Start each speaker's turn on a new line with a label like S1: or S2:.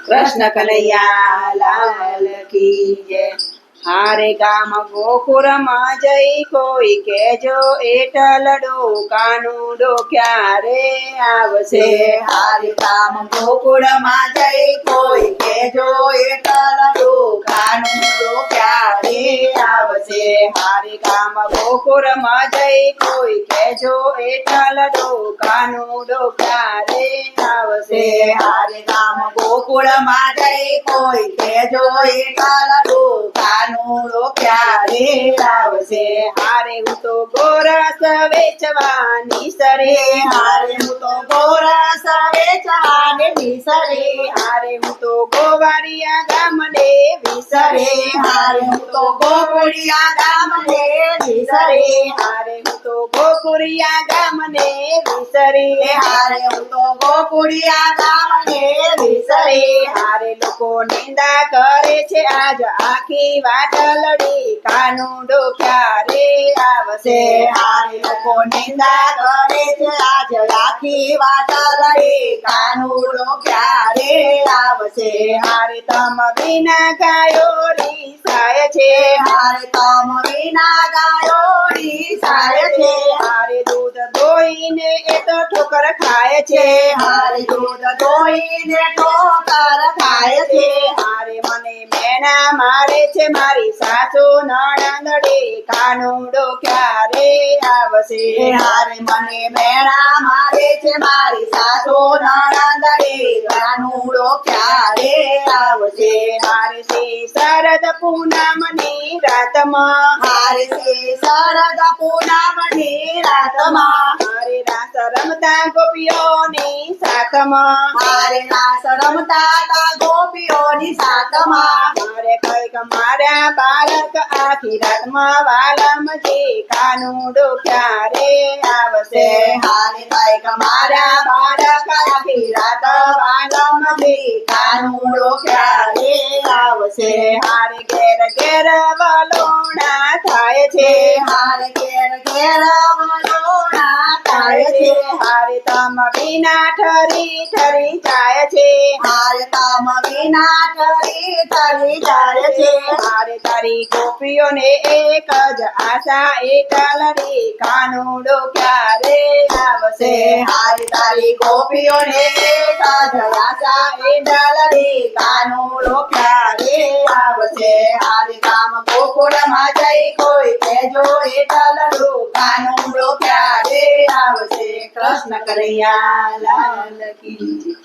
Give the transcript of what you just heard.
S1: કૃષ્ણ કનૈયા લાલ કી જય હારે ગામ ગોકુળમાં જઈ કોઈ કેજો એટલડો કાનુડો ક્યારે આવશે
S2: હારી કામ ગોકુળમાં જઈ કોઈ કેજો એકલડો કાનુડો ક્યારે આવશે
S1: હારે ગામ ગોકુળમાં જઈ કોઈ કેજો એટલડો કાનુડો ક્યારે આવશે
S2: હારે ગામ ગોકુળમાં જઈ કોઈ કેજો એકલડો કાનુડો ક્યારે આવશે
S1: હારે તો ગોરસ વેચવાની સરે,
S2: હારે હું તો ગોરસ વેચવાને નિસરે
S1: હારે હું તો ગોવારિયા ગામને
S2: વિસરે, હારે હું તો ગોપુરિયા ગામને વિસરે,
S1: હારે હું તો ગોપુરિયા ગામને વિસરે,
S2: હારે હું તો ગોપુરિયા ગામને વિસરે,
S1: હારે લોકો નિંદા કરે છે આજ આખી વાટલડી કાનુડો ક્યારે આવશે
S2: હારે લોકો નિંદા કરે છે આજ રાખી વાટલડી કાનુડો ક્યારે આવશે?
S1: હારે તમ વિના ગાયો રીસાય છે.
S2: હારે તમ વિના ગાયો રીસાય છે.
S1: હારે દૂધ દોઈને એ તો ઠોકર ખાય છે.
S2: હારે દૂધ દોઈને ઠોકર ખાય છે.
S1: મેણા મારે છે મારી સાસુ નણંદડી કાનુડો ક્યારે આવશે?
S2: હારે મને મેણા મારે છે મારી સાસુ નણંદડી કાનુડો ક્યારે આવશે?
S1: હારે શરદ પૂનમની રાતમાં
S2: હારે છે શરદ પૂનમની રાતમાં
S1: હારે રાસ રમતા ગોપીઓની સાથમાં
S2: હારે નાસ રમતા તા ગોપીઓની સાથમાં
S1: મારે કંઈક મારા બાળક આખી રાતમાં વાલમજી કાનુડો ક્યારે આવશે
S2: હારે કંઈક મારા બાળક આખી રાત વાલમથી કાનુડો ક્યારે આવશે?
S1: હારે ઘેર ઘેર વલોણા થાય છે.
S2: હારે ઘેર ઘેર છે
S1: હારે તમ વિના ઠરી ઠરી જાય છે.
S2: હારે વિના ઠરી ઠરી જાય છે.
S1: હારે તારી ગોપીઓને એક જ આશા એકલરી કાનુડો ક્યારે આવશે
S2: હારી તારી ગોપીઓને કાજળાસા એ ડલરી કાનુડો ક્યારે આવશે હારી કામ ગોકુળમાં જઈ કોઈ કેજો એ ડલરું કાનુડો ક્યારે આવશે કૃષ્ણ કનૈયા લાલ કી.